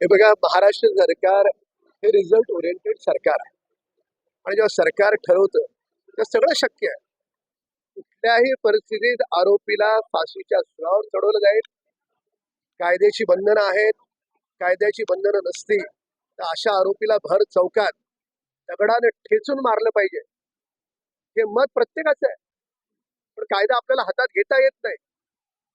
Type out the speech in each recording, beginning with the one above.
हे बघा महाराष्ट्र सरकार हे रिझल्ट ओरिएंटेड सरकार आहे. आणि जेव्हा सरकार ठरवतं तेव्हा सगळं शक्य आहे. कुठल्याही परिस्थितीत आरोपीला फाशीच्या सुळावर चढवलं जाईल. कायद्याची बंधनं आहेत कायद्याची बंधनं नसतील तर अशा आरोपीला भर चौकात दगडाने ठेचून मारलं पाहिजे. हे मत प्रत्येकाचं आहे. पण कायदा आपल्याला हातात घेता येत नाही.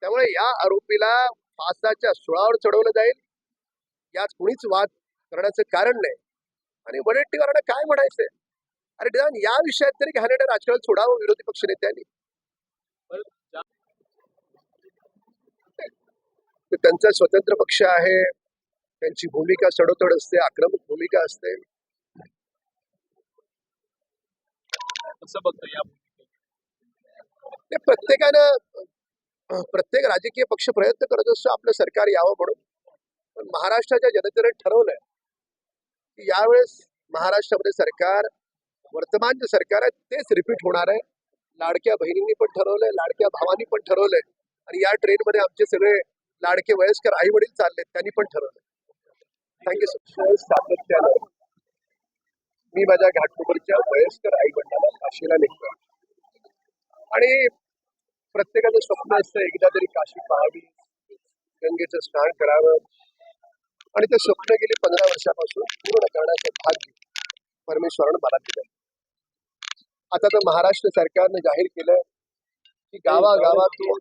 त्यामुळे या आरोपीला फासाच्या सुळावर चढवलं जाईल. यात कुणीच वाद करण्याचं कारण नाही. आणि वडेट्टीवारांना काय म्हणायचंय? अरे निदान या विषयात तरी घाणेरडं राजकारण सोडावं विरोधी पक्षनेत्यांनी ते त्यांचा स्वतंत्र पक्ष आहे. त्यांची भूमिका सडोतड असते आक्रमक भूमिका असते. ते प्रत्येकानं प्रत्येक राजकीय पक्ष प्रयत्न करत असतो आपलं सरकार यावं म्हणून. पण महाराष्ट्राच्या जनतेने ठरवलंय की यावेळेस महाराष्ट्रामध्ये सरकार वर्तमान जे सरकार आहे तेच रिपीट होणार आहे. लाडक्या बहिणींनी पण ठरवलंय लाडक्या भावांनी पण ठरवलंय. आणि या ट्रेनमध्ये आमचे सगळे लाडके वयस्कर आई वडील चालले त्यांनी पण ठरवलंय. थँक्यू सर सातत्यानं मी माझ्या घाटकोपरच्या वयस्कर आई वडिलांना काशीला निघतो आणि प्रत्येकाचं स्वप्न असतं एकदा तरी काशी पाहावी गंगेचं स्नान करावं. आणि ते स्वप्न गेली पंधरा वर्षापासून पूर्ण करण्याचं भाग्य परमेश्वरानं मला दिलं आता तर महाराष्ट्र सरकारनं जाहीर केलं की गावागावातून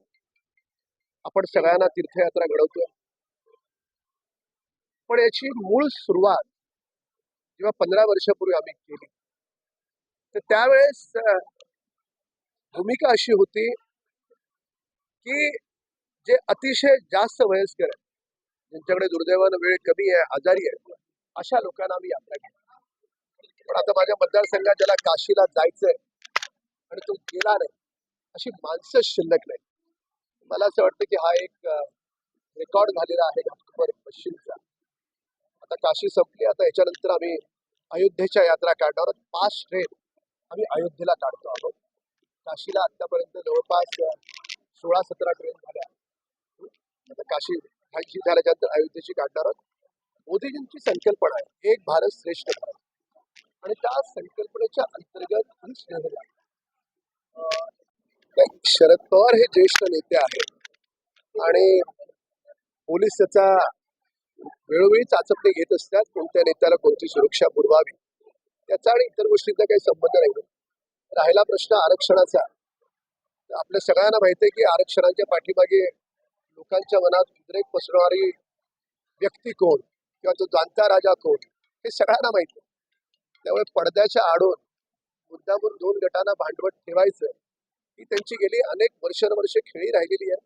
आपण सगळ्यांना तीर्थयात्रा घडवतोय. पण याची मूळ सुरुवात जेव्हा पंधरा वर्षापूर्वी आम्ही केली तर त्यावेळेस भूमिका अशी होती की जे अतिशय जास्त वयस्कर आहेत ज्यांच्याकडे दुर्दैवानं वेळ कमी आहे आजारी आहे अशा लोकांना आम्ही यात्रा केली. पण आता माझ्या मतदारसंघात ज्याला काशीला जायचंय आणि तो गेला नाही अशी माणसं शिल्लक नाही मला असं वाटतं की हा एक रेकॉर्ड झालेला आहे घाटकोपर पश्चिमचा आता काशी संपली आता याच्यानंतर आम्ही अयोध्येच्या यात्रा काढणार आहोत. पाच ट्रेन आम्ही अयोध्येला काढतो आहोत. काशीला आतापर्यंत जवळपास सोळा सतरा ट्रेन झाल्या. आता काशी काशी झाल्याच्या अयोध्येची काढणार आहोत. मोदीजींची संकल्पना आहे एक भारत श्रेष्ठ भारत. आणि त्या संकल्पनेच्या अंतर्गत शरद पवार हे ज्येष्ठ नेते आहेत. आणि पोलीस त्याचा वेळोवेळी चाचपणी घेत असतात. कोणत्या नेत्याला कोणती सुरक्षा पुरवावी त्याचा आणि इतर गोष्टींचा काही संबंध नाही. राहिला प्रश्न आरक्षणाचा. आपल्या सगळ्यांना माहिती आहे की आरक्षणाच्या पाठीमागे लोकांच्या मनात उद्रेक पसरवणारी व्यक्ती कोण? किंवा तो जाणता राजा कोण? हे सगळ्यांना माहिती आहे. त्यामुळे पडद्याच्या आडून मुद्दामून दोन गटांना भांडवल ठेवायचं ही त्यांची गेली अनेक वर्षानुवर्ष खेळी राहिलेली आहे.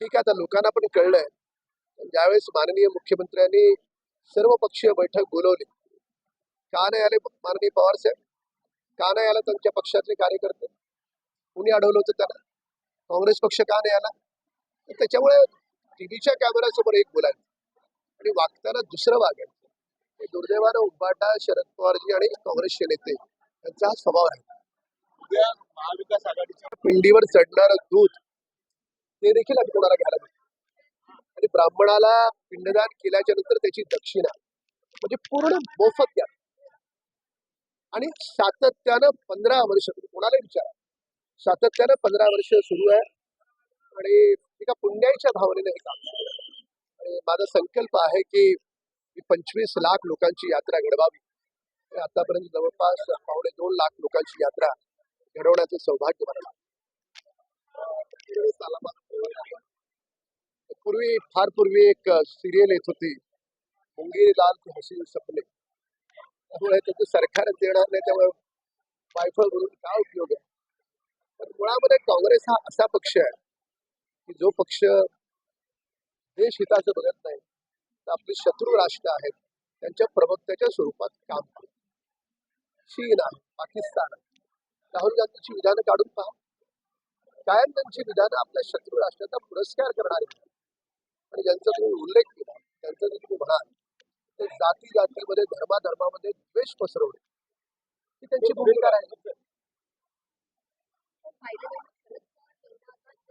ठीक आहे आता लोकांना पण कळलंय. पण ज्यावेळेस माननीय मुख्यमंत्र्यांनी सर्व पक्षीय बैठक बोलवली का नाही आले माननीय पवार साहेब? का नाही आला त्यांच्या पक्षातले कार्यकर्ते? कुणी अडवलं होतं त्यांना? काँग्रेस पक्ष का नाही आला? त्याच्यामुळे टीव्हीच्या कॅमेऱ्यासमोर एक बोलायचं आणि वागताना दुसरं वागायचं हे दुर्दैवानं उभाटा शरद पवारजी आणि काँग्रेसचे नेते यांचा हा स्वभाव आहे. उद्या महाविकास आघाडीच्या पिंडीवर चढणारं दूध ते देखील आम्ही कोणाला घ्यायला आणि ब्राह्मणाला पिंडदान केल्याच्यानंतर त्याची दक्षिणा म्हणजे पूर्ण मोफत द्या. आणि सातत्यानं पंधरा वर्ष कोणाला विचारा? सातत्यानं पंधरा वर्ष सुरू आहे. आणि एका पुण्याच्या भावनेने हे काम आणि माझा संकल्प आहे की मी पंचवीस लाख लोकांची यात्रा घडवावी. आतापर्यंत जवळपास पावणे दोन लाख लोकांची यात्रा घडवण्याचं सौभाग्य मला पूर्वी फार पूर्वी एक सिरियल येत होती. मुंगी लाल हसीन सपने. त्यामुळे त्याचं सरकारच देणार नाही त्यामुळे वायफळ म्हणून काय उपयोग आहे? तर मुळामध्ये काँग्रेस हा असा पक्ष आहे की जो पक्ष देश हिताचं बघत नाही तर आपली शत्रू राष्ट्र आहेत त्यांच्या प्रवक्त्याच्या स्वरूपात काम करतो चीन आहे पाकिस्तान आहे. राहुल गांधीची विधानं काढून पहा. कायम त्यांची विधानं आपल्या शत्रू राष्ट्राचा पुरस्कार करणारे आणि ज्यांचा तुम्ही उल्लेख केला त्यांचं जे तुम्ही म्हणाल ते जाती जातीमध्ये धर्माधर्मामध्ये द्वेष पसरवणे ही त्यांची भूमिका राहिली.